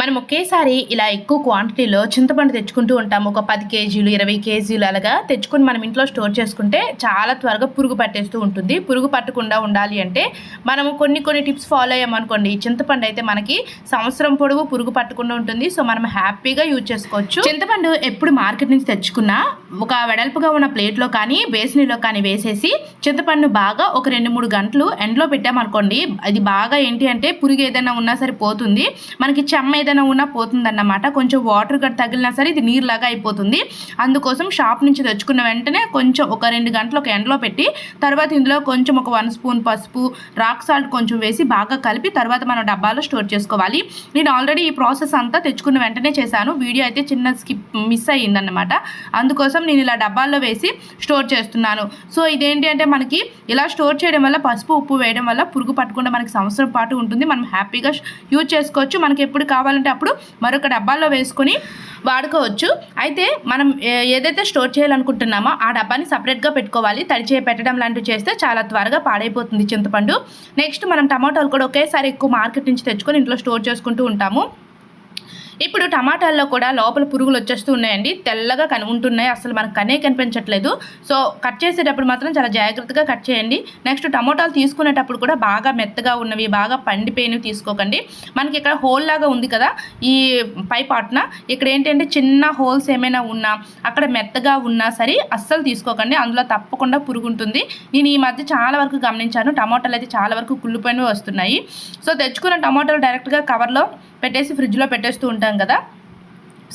మనం ఒకేసారి ఇలా ఎక్కువ క్వాంటిటీలో చింతపండు తెచ్చుకుంటూ ఉంటాము. ఒక పది కేజీలు ఇరవై కేజీలు అలాగా తెచ్చుకొని మనం ఇంట్లో స్టోర్ చేసుకుంటే చాలా త్వరగా పురుగు పట్టేస్తూ ఉంటుంది. పురుగు పట్టకుండా ఉండాలి అంటే మనం కొన్ని కొన్ని టిప్స్ ఫాలో అయ్యామనుకోండి చింతపండు అయితే మనకి సంవత్సరం పొడవు పురుగు పట్టకుండా ఉంటుంది. సో మనం హ్యాపీగా యూజ్ చేసుకోవచ్చు. చింతపండు ఎప్పుడు మార్కెట్ నుంచి తెచ్చుకున్నా ఒక వెడల్పుగా ఉన్న ప్లేట్లో కానీ బేసినీలో కానీ వేసేసి చింతపండు బాగా ఒక రెండు మూడు గంటలు ఎండలో పెట్టామనుకోండి అది బాగా ఏంటి అంటే పురుగు ఏదైనా ఉన్నా సరే పోతుంది. మనకి చెమ్మ ఏదైనా ఉన్నా పోతుందన్నమాట. కొంచెం వాటర్ గట్ తగిలినా సరే ఇది నీరులాగా అయిపోతుంది. అందుకోసం షాప్ నుంచి తెచ్చుకున్న వెంటనే కొంచెం ఒక రెండు గంటలు ఒక ఎండలో పెట్టి తర్వాత ఇందులో కొంచెం ఒక వన్ స్పూన్ పసుపు రాక్ సాల్ట్ కొంచెం వేసి బాగా కలిపి తర్వాత మనం డబ్బాలో స్టోర్ చేసుకోవాలి. నేను ఆల్రెడీ ఈ ప్రాసెస్ అంతా తెచ్చుకున్న వెంటనే చేశాను. వీడియో అయితే చిన్న స్కిప్ మిస్ అయ్యిందన్నమాట. అందుకోసం నేను ఇలా డబ్బాల్లో వేసి స్టోర్ చేస్తున్నాను. సో ఇదేంటి అంటే మనకి ఇలా స్టోర్ చేయడం వల్ల పసుపు ఉప్పు వేయడం వల్ల పురుగు పట్టకుండా మనకి సంవత్సరం పాటు ఉంటుంది. మనం హ్యాపీగా యూజ్ చేసుకోవచ్చు. మనకి ఎప్పుడు కావాలి కావాలంటే అప్పుడు మరొక డబ్బాల్లో వేసుకొని వాడుకోవచ్చు. అయితే మనం ఏ- ఏదైతే స్టోర్ చేయాలనుకుంటున్నామో ఆ డబ్బాని సపరేట్గా పెట్టుకోవాలి. తడిచే పెట్టడం లాంటివి చేస్తే చాలా త్వరగా పాడైపోతుంది చింతపండు. నెక్స్ట్ మనం టమాటాలు కూడా ఒకేసారి ఎక్కువ మార్కెట్ నుంచి తెచ్చుకొని ఇంట్లో స్టోర్ చేసుకుంటూ ఉంటాము. ఇప్పుడు టమాటాల్లో కూడా లోపల పురుగులు వచ్చేస్తూ ఉన్నాయండి. తెల్లగా కను ఉంటున్నాయి. అసలు మనకు కనే కనిపించట్లేదు. సో కట్ చేసేటప్పుడు మాత్రం చాలా జాగ్రత్తగా కట్ చేయండి. నెక్స్ట్ టమాటాలు తీసుకునేటప్పుడు కూడా బాగా మెత్తగా ఉన్నవి బాగా పండిపోయినవి తీసుకోకండి. మనకి ఇక్కడ హోల్ లాగా ఉంది కదా ఈ పై పాటున. ఇక్కడ ఏంటంటే చిన్న హోల్స్ ఏమైనా ఉన్నా అక్కడ మెత్తగా ఉన్నా సరే అస్సలు తీసుకోకండి. అందులో తప్పకుండా పురుగు ఉంటుంది నేను ఈ మధ్య చాలా వరకు గమనించాను. టమాటాలు అయితే చాలా వరకు కుళ్ళిపోయినవి వస్తున్నాయి. సో తెచ్చుకున్న టమాటాలు డైరెక్ట్గా కవర్లో పెట్టేసి ఫ్రిడ్జ్లో పెట్టేస్తూ ఉంటాం కదా.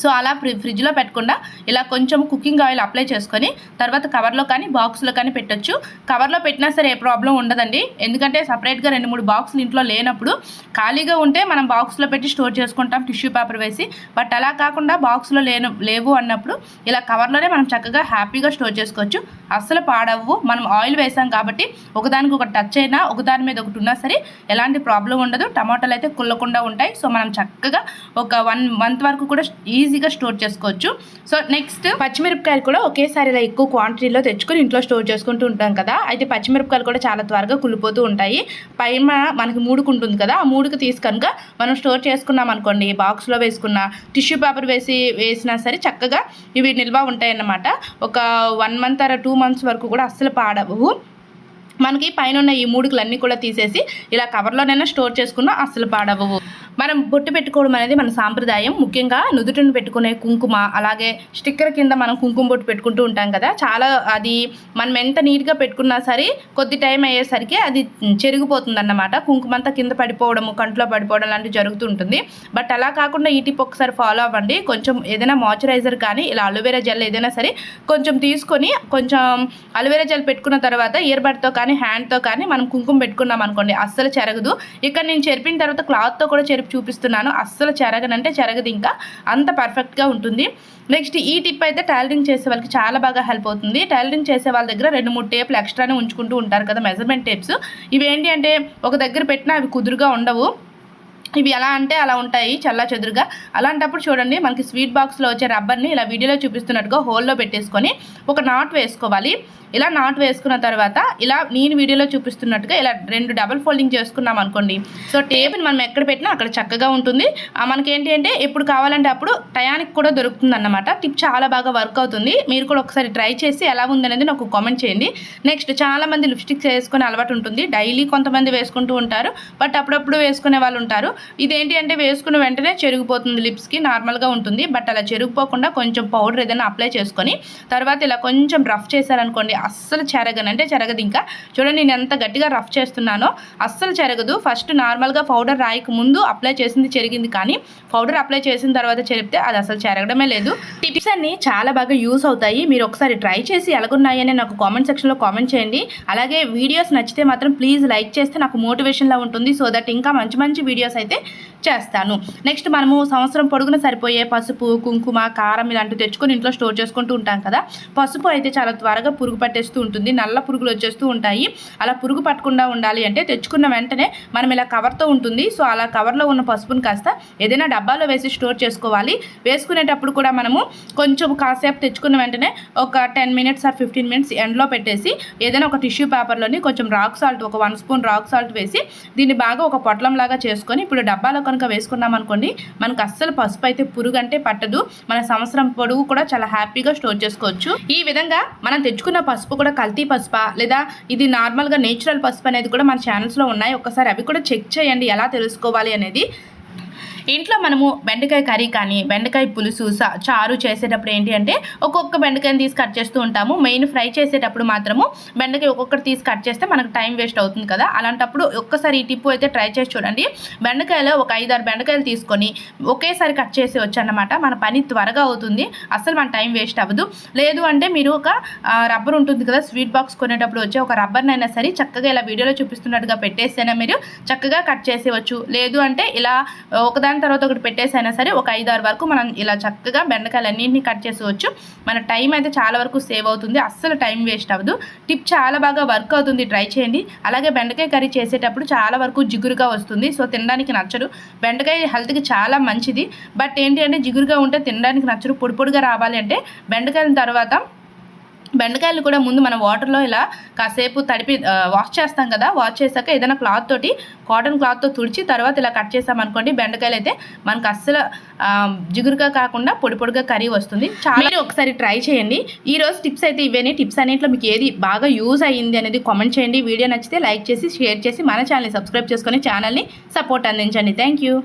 సో అలా ఫ్రిడ్జ్లో పెట్టకుండా ఇలా కొంచెం కుకింగ్ ఆయిల్ అప్లై చేసుకొని తర్వాత కవర్లో కానీ బాక్స్లో కానీ పెట్టొచ్చు. కవర్లో పెట్టినా సరే ఏ ప్రాబ్లం ఉండదండి. ఎందుకంటే సపరేట్గా రెండు మూడు బాక్సులు ఇంట్లో లేనప్పుడు ఖాళీగా ఉంటే మనం బాక్స్లో పెట్టి స్టోర్ చేసుకుంటాం టిష్యూ పేపర్ వేసి. బట్ అలా కాకుండా బాక్స్లో లేను లేవు అన్నప్పుడు ఇలా కవర్లోనే మనం చక్కగా హ్యాపీగా స్టోర్ చేసుకోవచ్చు. అస్సలు పాడవు మనం ఆయిల్ వేసాం కాబట్టి ఒకదానికి ఒకటి టచ్ అయినా ఒకదాని మీద ఒకటి ఉన్నా సరే ఎలాంటి ప్రాబ్లం ఉండదు. టమాటాలు అయితే కుల్లకుండా ఉంటాయి. సో మనం చక్కగా ఒక వన్ మంత్ వరకు కూడా ఈజీగా స్టోర్ చేసుకోవచ్చు. సో నెక్స్ట్ పచ్చిమిరపకాయలు కూడా ఒకేసారి ఇలా ఎక్కువ క్వాంటిటీలో తెచ్చుకొని ఇంట్లో స్టోర్ చేసుకుంటూ ఉంటాం కదా. అయితే పచ్చిమిరపకాయలు కూడా చాలా త్వరగా కుళ్ళిపోతూ ఉంటాయి. పైన మనకి మూడుకు ఉంటుంది కదా. ఆ మూడుకు తీసి కనుక మనం స్టోర్ చేసుకున్నాం అనుకోండి బాక్స్లో వేసుకున్న టిష్యూ పేపర్ వేసి వేసినా సరే చక్కగా ఇవి నిల్వ ఉంటాయి అన్నమాట ఒక వన్ మంత్ అర టూ మంత్స్ వరకు కూడా అస్సలు పాడవు. మనకి పైన ఉన్న ఈ మూడుకులన్నీ కూడా తీసేసి ఇలా కవర్లోనైనా స్టోర్ చేసుకున్నా అస్సలు పాడవు. మనం బొట్టు పెట్టుకోవడం అనేది మన సాంప్రదాయం. ముఖ్యంగా నుదుటిని పెట్టుకునే కుంకుమ అలాగే స్టిక్కర్ కింద మనం కుంకుమ బొట్టు పెట్టుకుంటూ ఉంటాం కదా. చాలా అది మనం ఎంత నీట్గా పెట్టుకున్నా సరే కొద్ది టైం అయ్యేసరికి అది చెరిగిపోతుంది అన్నమాట అంతా కింద పడిపోవడము కంట్లో పడిపోవడం లాంటివి జరుగుతుంటుంది బట్ అలా కాకుండా ఈ టిప్ ఒకసారి ఫాలో అవ్వండి. కొంచెం ఏదైనా మాయిశ్చరైజర్ కానీ ఇలా అలోవెరా జెల్ ఏదైనా సరే కొంచెం తీసుకొని కొంచెం అలోవెరా జెల్ పెట్టుకున్న తర్వాత ఇయర్బడ్తో కానీ హ్యాండ్తో కానీ మనం కుంకుమ పెట్టుకున్నాం అనుకోండి అస్సలు చెరగదు. ఇక్కడ నేను చెరిపిన తర్వాత క్లాత్తో కూడా చెరిపి చూపిస్తున్నాను. అస్సలు చెరగనంటే చెరగదు ఇంకా. అంత పర్ఫెక్ట్గా ఉంటుంది. నెక్స్ట్ ఈ టిప్ అయితే టైలరింగ్ చేసే వాళ్ళకి చాలా బాగా హెల్ప్ అవుతుంది. టైలరింగ్ చేసే వాళ్ళ దగ్గర రెండు మూడు టేపులు ఎక్స్ట్రానే ఉంచుకుంటూ ఉంటారు కదా మెజర్మెంట్ టేప్స్ ఇవి ఏంటి అంటే ఒక దగ్గర పెట్టినా అవి కుదురుగా ఉండవు. ఇవి ఎలా అంటే అలా ఉంటాయి చల్లా చెదురుగా. అలాంటప్పుడు చూడండి మనకి స్వీట్ బాక్స్లో వచ్చే రబ్బర్ని ఇలా వీడియోలో చూపిస్తున్నట్టుగా హోల్లో పెట్టేసుకొని ఒక నాట్ వేసుకోవాలి. ఇలా నాట్ వేసుకున్న తర్వాత ఇలా నేను వీడియోలో చూపిస్తున్నట్టుగా ఇలా రెండు డబల్ ఫోల్డింగ్ చేసుకున్నాం అనుకోండి. సో టేప్ని మనం ఎక్కడ పెట్టినా అక్కడ చక్కగా ఉంటుంది. మనకేంటి మనకి ఏంటి అంటే ఎప్పుడు కావాలంటే అప్పుడు టయానికి కూడా దొరుకుతుంది అన్నమాట టిప్ చాలా బాగా వర్క్ అవుతుంది. మీరు కూడా ఒకసారి ట్రై చేసి ఎలా ఉందనేది నాకు కామెంట్ చేయండి. నెక్స్ట్ చాలామంది లిప్స్టిక్స్ వేసుకునే అలవాటు ఉంటుంది. డైలీ కొంతమంది వేసుకుంటూ ఉంటారు. బట్ అప్పుడప్పుడు వేసుకునే వాళ్ళు ఉంటారు. ఇదేంటి అంటే వేసుకున్న వెంటనే చెరిగిపోతుంది లిప్స్కి నార్మల్గా ఉంటుంది. బట్ అలా చెరిగిపోకుండా కొంచెం పౌడర్ ఏదైనా అప్లై చేసుకొని తర్వాత ఇలా కొంచెం రఫ్ చేశారనుకోండి అస్సలు చెరగను. అంటే చెరగదు ఇంకా. చూడండి నేను ఎంత గట్టిగా రఫ్ చేస్తున్నానో అస్సలు చెరగదు. ఫస్ట్ నార్మల్గా పౌడర్ రాయక ముందు అప్లై చేసింది చెరిగింది కానీ పౌడర్ అప్లై చేసిన తర్వాత చెరిపితే అది అసలు చెరగడమే లేదు. టిప్స్ అన్ని చాలా బాగా యూస్ అవుతాయి. మీరు ఒకసారి ట్రై చేసి ఎలాగున్నాయని నాకు కామెంట్ సెక్షన్లో కామెంట్ చేయండి. అలాగే వీడియోస్ నచ్చితే మాత్రం ప్లీజ్ లైక్ చేస్తే నాకు మోటివేషన్లా ఉంటుంది. సో దట్ ఇంకా మంచి మంచి వీడియోస్ అయితే అయితే చేస్తాను. నెక్స్ట్ మనము సంవత్సరం పొడుగున సరిపోయే పసుపు కుంకుమ కారం ఇలాంటివి తెచ్చుకొని ఇంట్లో స్టోర్ చేసుకుంటూ ఉంటాం కదా. పసుపు అయితే చాలా త్వరగా పురుగు పట్టేస్తూ ఉంటుంది. నల్ల పురుగులు వచ్చేస్తూ ఉంటాయి. అలా పురుగు పట్టకుండా ఉండాలి అంటే తెచ్చుకున్న వెంటనే మనం ఇలా కవర్తో ఉంటుంది. సో అలా కవర్లో ఉన్న పసుపుని కాస్త ఏదైనా డబ్బాలో వేసి స్టోర్ చేసుకోవాలి. వేసుకునేటప్పుడు కూడా మనము కొంచెం కాసేపు తెచ్చుకున్న వెంటనే ఒక ten minutes or fifteen minutes ఎండ్లో పెట్టేసి ఏదైనా ఒక టిష్యూ పేపర్లోని కొంచెం రాక్ సాల్ట్ ఒక వన్ స్పూన్ రాక్ సాల్ట్ వేసి దీన్ని బాగా ఒక పొట్లం లాగా చేసుకొని ఇప్పుడు ఇప్పుడు డబ్బాలో కనుక వేసుకున్నాం అనుకోండి మనకు అస్సలు పసుపు అయితే పురుగు అంటే పట్టదు. మన సంవత్సరం పొడుగు కూడా చాలా హ్యాపీగా స్టోర్ చేసుకోవచ్చు. ఈ విధంగా మనం తెచ్చుకున్న పసుపు కూడా కల్తీ పసుప? లేదా ఇది నార్మల్గా నేచురల్ పసుపు అనేది కూడా మన ఛానల్స్లో ఉన్నాయి. ఒకసారి అవి కూడా చెక్ చేయండి. ఎలా తెలుసుకోవాలి అనేది ఇంట్లో మనము బెండకాయ కర్రీ కానీ బెండకాయ పులుసు సా- చారు చేసేటప్పుడు ఏంటి అంటే ఒక్కొక్క బెండకాయని తీసి కట్ చేస్తూ ఉంటాము. మెయిన్ ఫ్రై చేసేటప్పుడు మాత్రము బెండకాయ ఒక్కొక్కటి తీసి కట్ చేస్తే మనకు టైం వేస్ట్ అవుతుంది కదా. అలాంటప్పుడు ఒక్కసారి ఈ టిప్పు అయితే ట్రై చేసి చూడండి. బెండకాయలో ఒక ఐదారు బెండకాయలు తీసుకొని ఒకేసారి కట్ చేసి వచ్చానమాట మన పని త్వరగా అవుతుంది. అసలు మన టైం వేస్ట్ అవ్వదు. లేదు అంటే మీరు ఒక రబ్బర్ ఉంటుంది కదా స్వీట్ బాక్స్ కొనేటప్పుడు వచ్చే ఒక రబ్బర్నైనా సరే చక్కగా ఇలా వీడియోలో చూపిస్తున్నట్టుగా పెట్టేస్తేనే మీరు చక్కగా కట్ చేసేవచ్చు లేదు అంటే ఇలా ఒకదాని దాని తర్వాత ఒకటి పెట్టేసైనా సరే ఒక ఐదారు వరకు మనం ఇలా చక్కగా బెండకాయలు అన్నింటినీ కట్ చేసుకోవచ్చు. మన టైం అయితే చాలా వరకు సేవ్ అవుతుంది. అస్సలు టైం వేస్ట్ అవ్వదు. టిప్ చాలా బాగా వర్క్ అవుతుంది. ట్రై చేయండి. అలాగే బెండకాయ కర్రీ చేసేటప్పుడు చాలా వరకు జిగురుగా వస్తుంది. సో తినడానికి నచ్చదు. బెండకాయ హెల్త్కి చాలా మంచిది. బట్ ఏంటి అంటే జిగురుగా ఉంటే తినడానికి నచ్చదు. పొడి పొడిగా రావాలి అంటే బెండకాయల తర్వాత బెండకాయలు కూడా ముందు మనం వాటర్లో ఇలా కాసేపు తడిపి వాష్ చేస్తాం కదా వాష్ చేశాక ఏదైనా క్లాత్ తోటి కాటన్ క్లాత్తో తుడిచి తర్వాత ఇలా కట్ చేసామనుకోండి బెండకాయలు అయితే మనకు అస్సలు జిగురుగా కాకుండా పొడి పొడిగా కర్రీ వస్తుంది. చాలా ఒకసారి ట్రై చేయండి. ఈ రోజు టిప్స్ అయితే ఇవేని. టిప్స్ అన్నింటిలో మీకు ఏది బాగా యూజ్ అయ్యింది అనేది కామెంట్ చేయండి. వీడియో నచ్చితే లైక్ చేసి షేర్ చేసి మన ఛానల్ని సబ్స్క్రైబ్ చేసుకొని ఛానల్ని సపోర్ట్ అందించండి. Thank you.